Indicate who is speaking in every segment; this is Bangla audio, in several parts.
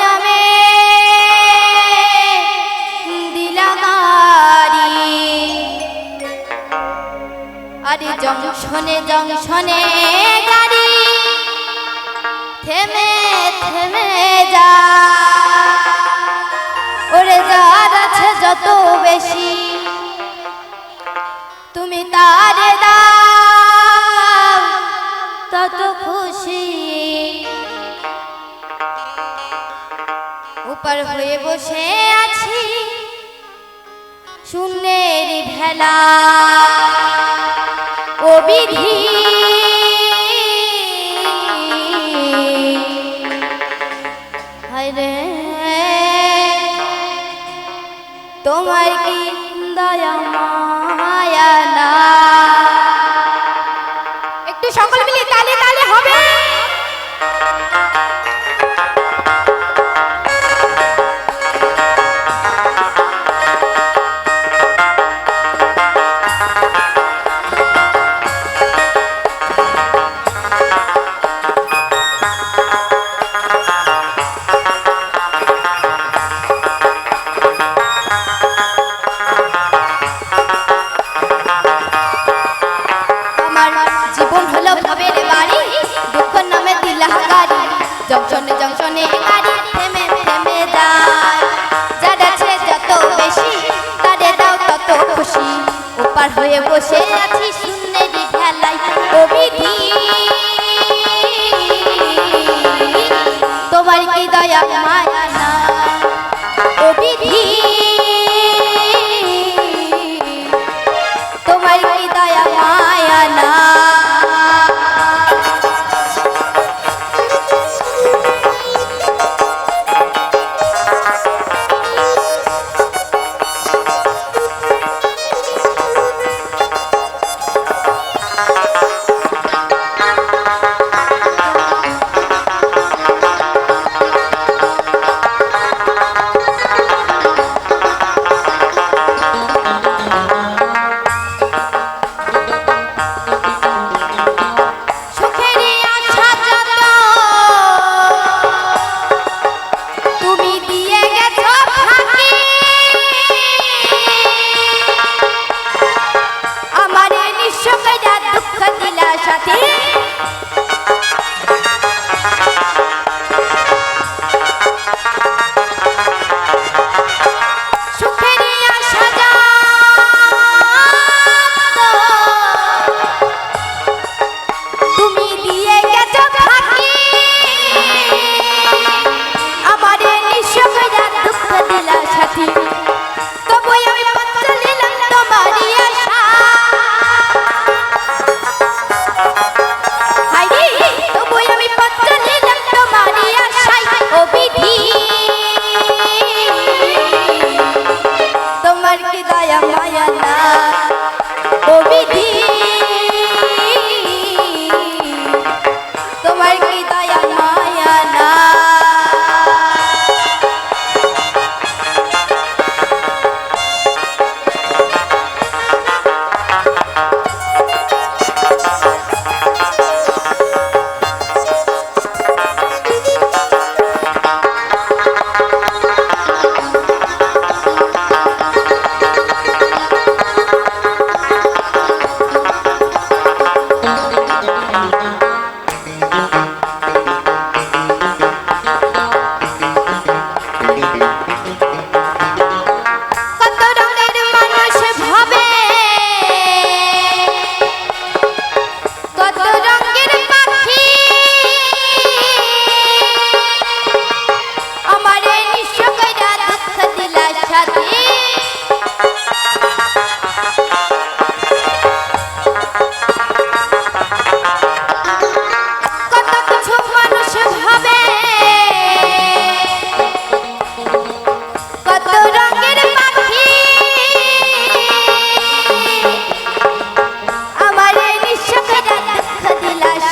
Speaker 1: নামে দিলাগারি আরে জংশনে জংশনে গাড়ি থেমে থেমে যা। ওরে যার আছে যত বেশি, তুমি তারে উপর হয়ে বসে আছি। শূন্যের ভেলা। ও বিধি রে তোমার কি দয়া জংশনে জংশনে গাড়ি থেমে থেমে যায়। যার যত বেশি তারে দাও তত খুশি। ওপার হয়ে বসে আছে Thank you. না। কবি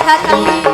Speaker 1: থাকি